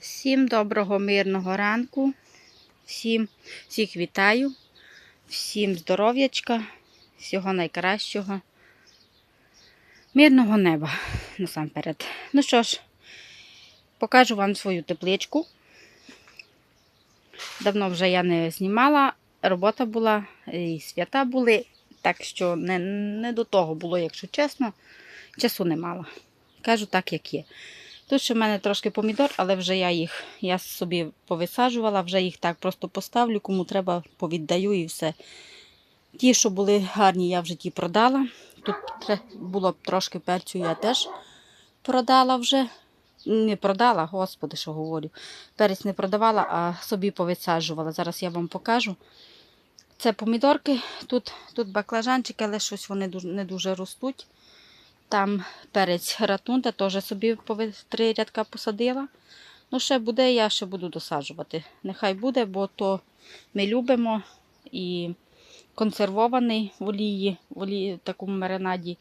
Всім доброго мирного ранку. Всім всіх вітаю. Всім здоров'ячка, всього найкращого. Мирного неба насамперед. Ну що ж, покажу вам свою тепличку. Давно вже я не знімала, робота була, і свята були, так що не, не до того було, якщо чесно, часу не мала. Кажу так, як є. Тут ще в мене трошки помідор, але вже я їх я собі повисаджувала, вже їх так просто поставлю, кому треба, повіддаю і все. Ті, що були гарні, я вже ті продала. Тут було трошки перцю, я теж продала вже. Не продала, господи, що говорю. Перець не продавала, а собі повисаджувала. Зараз я вам покажу. Це помідорки, тут, тут баклажанчики, але щось вони не дуже ростуть. Там перець ратунда, теж собі три рядка посадила. Ну, ще буде, я ще буду досаджувати. Нехай буде, бо то ми любимо і консервований в олії, в олії, такому маринаді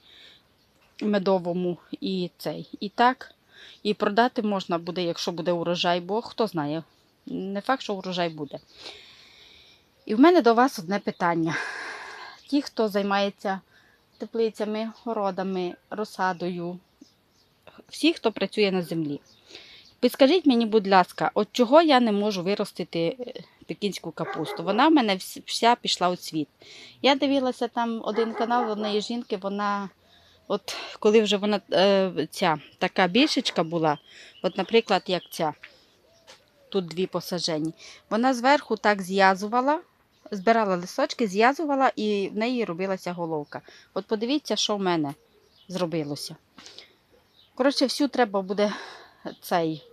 медовому і цей. І так, і продати можна буде, якщо буде урожай, бо хто знає, не факт, що урожай буде. І в мене до вас одне питання. Ті, хто займається теплицями, городами, розсадою, всі, хто працює на землі. Підскажіть мені, будь ласка, от чого я не можу виростити е, пекінську капусту? Вона в мене вся пішла у цвіт. Я дивилася там один канал однієї жінки, вона, от коли вже вона е, ця така більшечка була, от, наприклад, як ця, тут дві посажені, вона зверху так зв'язувала, збирала листочки, зв'язувала і в неї робилася головка. От подивіться, що в мене зробилося. Коротше, всю треба буде цей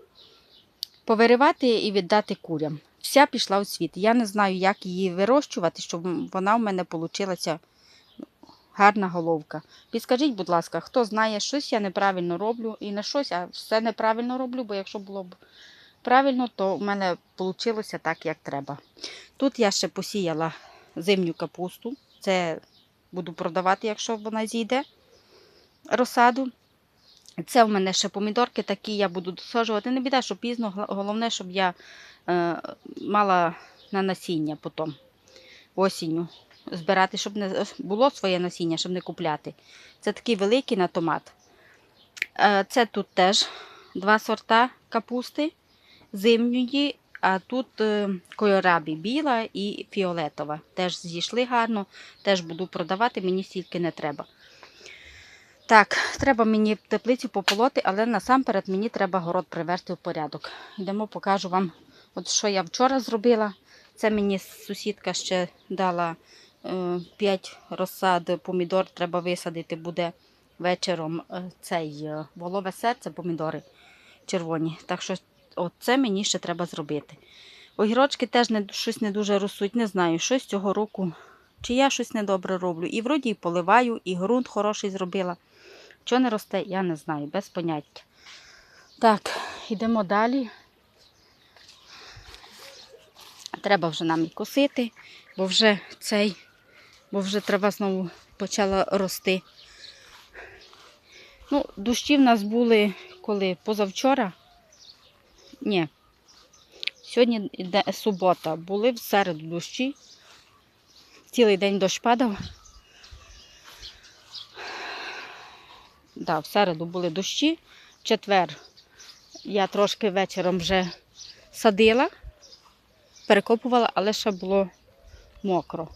повиривати і віддати курям. Вся пішла у світ. Я не знаю, як її вирощувати, щоб вона в мене вийшла гарна головка. Підскажіть, будь ласка, хто знає, щось я неправильно роблю і не щось, а все неправильно роблю, бо якщо було б правильно, то в мене вийшло так, як треба. Тут я ще посіяла зимню капусту. Це буду продавати, якщо вона зійде розсаду. Це в мене ще помідорки такі, я буду досаджувати. Не біда, що пізно, головне, щоб я е, мала на насіння потім осінню збирати, щоб не було своє насіння, щоб не купляти. Це такий великий на томат. Е, це тут теж два сорта капусти зимньої, а тут е, кольорабі біла і фіолетова. Теж зійшли гарно, теж буду продавати, мені стільки не треба. Так, треба мені теплицю пополоти, але насамперед мені треба город привести в порядок. Йдемо, покажу вам, от що я вчора зробила. Це мені сусідка ще дала 5 розсад помідор, треба висадити буде вечором е, цей е, волове серце, помідори червоні. Так що от це мені ще треба зробити. Огірочки теж не, щось не дуже ростуть, не знаю, щось цього року, чи я щось недобре роблю. І вроді і поливаю, і ґрунт хороший зробила. Що не росте, я не знаю, без поняття. Так, йдемо далі. Треба вже нам і косити, бо вже цей, бо вже трава знову почала рости. Ну, дощі в нас були коли позавчора. Ні. Сьогодні субота. Були в середу дощі. Цілий день дощ падав. Да, в середу були дощі. В четвер я трошки вечором вже садила, перекопувала, але ще було мокро.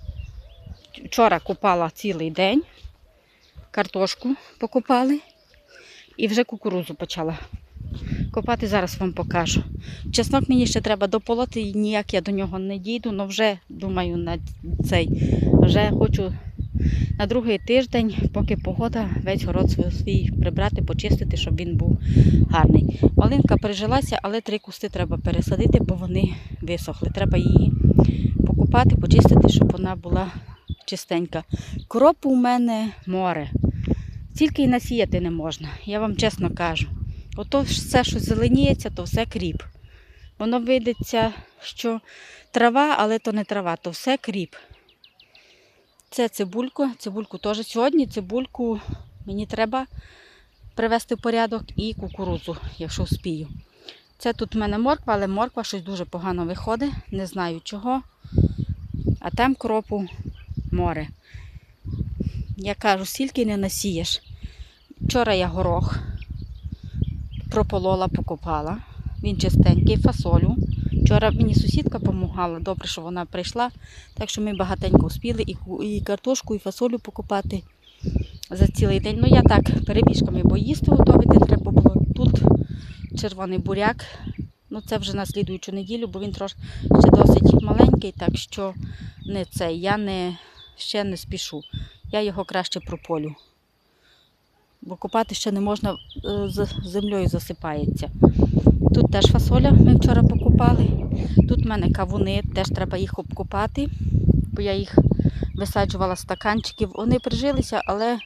Вчора купала цілий день, картошку покупали і вже кукурузу почала копати. Зараз вам покажу. Чеснок мені ще треба дополоти, і ніяк я до нього не дійду, але вже думаю на цей. Вже хочу на другий тиждень, поки погода, весь город свій- прибрати, почистити, щоб він був гарний. Малинка прижилася, але три кусти треба пересадити, бо вони висохли. Треба її покупати, почистити, щоб вона була чистенька. Кропу у мене море. Тільки й насіяти не можна, я вам чесно кажу. Ото все, що зеленіється, то все кріп. Воно видиться, що трава, але то не трава, то все кріп. Це цибульку. Цибульку теж сьогодні. Цибульку мені треба привести в порядок і кукурудзу, якщо вспію. Це тут в мене морква, але морква щось дуже погано виходить, не знаю чого. А там кропу море. Я кажу, стільки не насієш. Вчора я горох прополола, покопала. Він чистенький, фасолю. Вчора мені сусідка допомагала, добре, що вона прийшла. Так що ми багатенько успіли і, картошку, і фасолю покупати за цілий день. Ну я так перебіжками, бо їсти готувати треба було. Тут червоний буряк. Ну це вже на слідуючу неділю, бо він трошки ще досить маленький, так що не це. Я не, ще не спішу. Я його краще прополю. Бо копати ще не можна, е, з землею засипається. Тут теж фасоля ми вчора покупали. Тут в мене кавуни, теж треба їх обкопати, бо я їх висаджувала з стаканчиків. Вони прижилися, але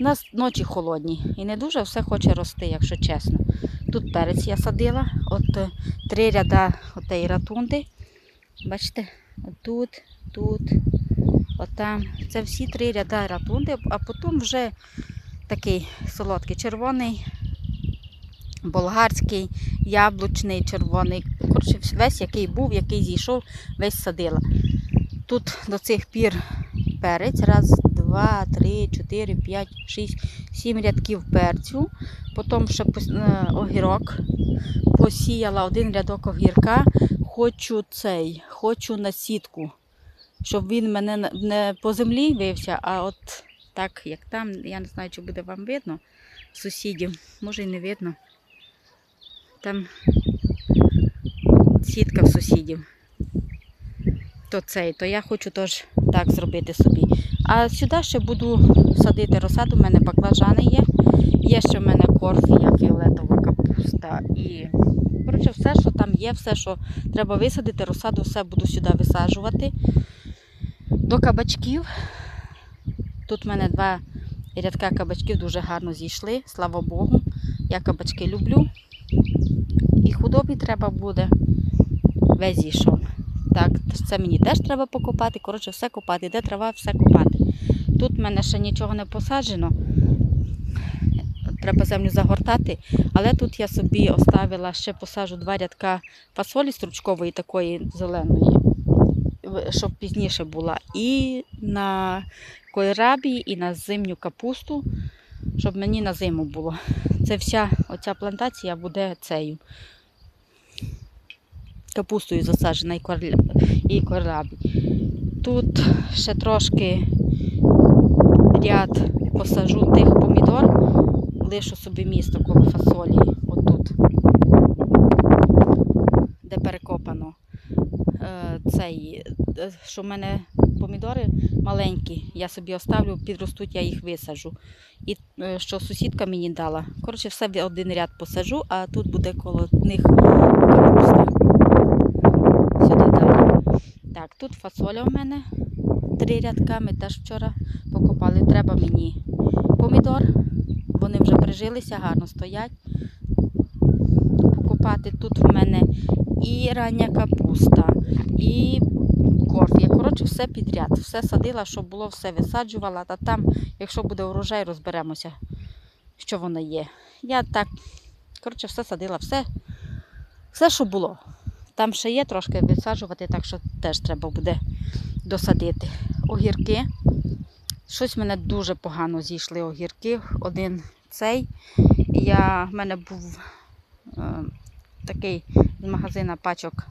в нас ночі холодні і не дуже все хоче рости, якщо чесно. Тут перець я садила, от е, три ряда отеї ратунди. Бачите, отут, тут, отам. Це всі три ряда ратунди, а потім вже такий солодкий червоний, болгарський, яблучний, червоний. Коротше, весь, який був, який зійшов, весь садила. Тут до цих пір перець. Раз, два, три, чотири, п'ять, шість, сім рядків перцю. Потім ще е, огірок. Посіяла один рядок огірка. Хочу цей, хочу на сітку, щоб він мене не по землі вився, а от так, як там, я не знаю, чи буде вам видно сусідів, може і не видно. Там сітка в сусідів. То цей, то я хочу теж так зробити собі. А сюди ще буду садити розсаду, у мене баклажани є. Є ще в мене корфія, фіолетова капуста і коротше, все, що там є, все, що треба висадити, розсаду, все буду сюди висаджувати. До кабачків. Тут в мене два рядка кабачків дуже гарно зійшли, слава Богу. Я кабачки люблю. І худобі треба буде. Весь зійшов. Так, це мені теж треба покопати. Коротше, все копати. Де трава, все копати. Тут в мене ще нічого не посаджено. Треба землю загортати. Але тут я собі оставила, ще посаджу два рядка фасолі стручкової, такої зеленої, щоб пізніше була. І на койрабі, і на зимню капусту, щоб мені на зиму було. Це вся оця плантація буде цею. Капустою засаджена і корабі. Тут ще трошки ряд посажу тих помідор, лишу собі місто коло фасолі, отут, де перекопано. Е, Цей, е, що в мене помідори маленькі, я собі оставлю, підростуть, я їх висаджу. І е, що сусідка мені дала. Коротше, все один ряд посаджу, а тут буде коло них капуста. Сюди далі. Так, тут фасоля у мене. Три рядка ми теж вчора покопали. Треба мені помідор. Вони вже прижилися, гарно стоять. Покопати тут в мене і рання капуста, і корфія. Коротше, все підряд. Все садила, щоб було, все висаджувала. Та там, якщо буде урожай, розберемося, що воно є. Я так, коротше, все садила, все, все, що було. Там ще є трошки висаджувати, так що теж треба буде досадити. Огірки. Щось в мене дуже погано зійшли огірки. Один цей. Я, в мене був е, такий з магазина пачок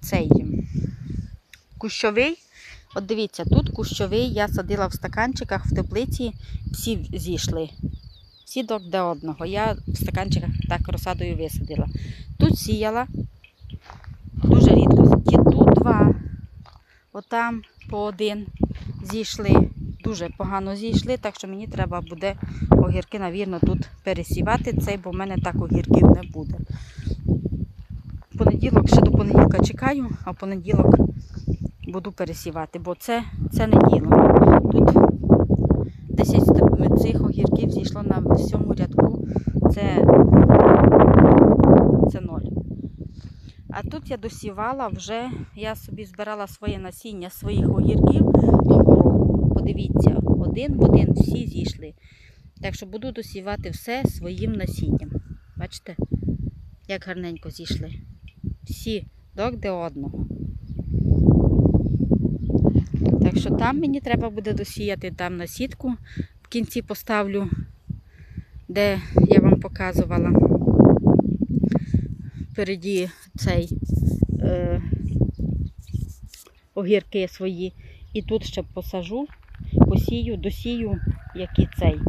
цей кущовий. От дивіться, тут кущовий я садила в стаканчиках в теплиці, всі зійшли. Всі до одного. Я в стаканчиках так розсадою висадила. Тут сіяла, дуже рідко. Тут два, отам по один зійшли. Дуже погано зійшли, так що мені треба буде огірки, навірно, тут пересівати цей, бо в мене так огірків не буде. Понеділок, ще до понеділка чекаю, а понеділок буду пересівати, бо це, це не діло. Тут 10 цих огірків зійшло на всьому рядку. Це, це ноль. А тут я досівала вже, я собі збирала своє насіння своїх огірків того року. Подивіться, один в один всі зійшли. Так що буду досівати все своїм насінням. Бачите? як гарненько зійшли. Всі до де одного. Так що там мені треба буде досіяти, там на сітку в кінці поставлю, де я вам показувала. Впереді цей е, огірки свої. І тут ще посажу, посію, досію, як і цей,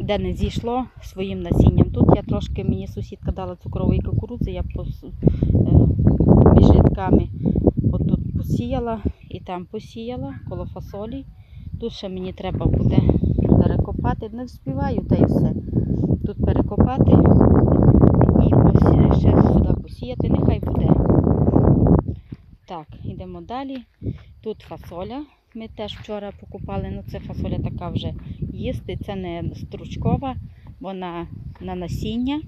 де не зійшло своїм насінням. Тут я трошки, мені сусідка дала цукрової кукурудзи, я пос, е, між рядками посіяла і там посіяла коло фасолі. Тут ще мені треба буде перекопати. Не вспіваю та й все. Тут перекопати і посі- ще сюди посіяти. Нехай буде. Так, йдемо далі. Тут фасоля. Ми теж вчора покупали. Ну, це фасоля така вже їсти. Це не стручкова, вона на насіння.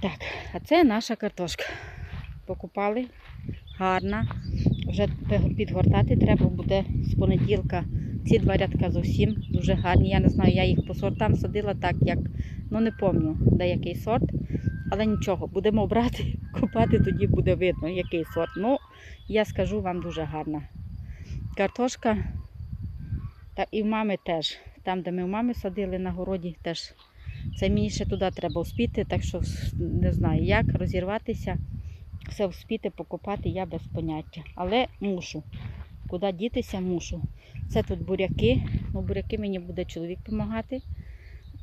Так, а це наша картошка. Покупали. Гарна. Вже підгортати треба буде з понеділка. Ці два рядка зовсім дуже гарні. Я не знаю, я їх по сортам садила так, як ну не пам'ятаю, де який сорт. Але нічого, будемо брати, купати, тоді буде видно, який сорт. Ну, я скажу вам дуже гарна. Картошка. Та і в мами теж. Там, де ми в мами садили на городі, теж. Це мені ще туди треба успіти, так що не знаю, як розірватися, все вспіти, покопати, я без поняття. Але мушу. Куди дітися, мушу. Це тут буряки. Ну, буряки мені буде чоловік допомагати.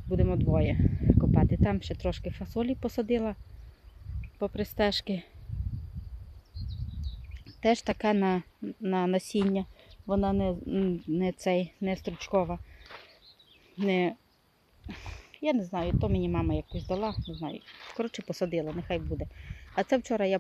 Будемо двоє копати. Там ще трошки фасолі посадила попри стежки. Теж така на, на насіння. Вона не, не цей, не стручкова. Не, я не знаю, то мені мама якось дала, не знаю. Коротше, посадила, нехай буде. А це вчора я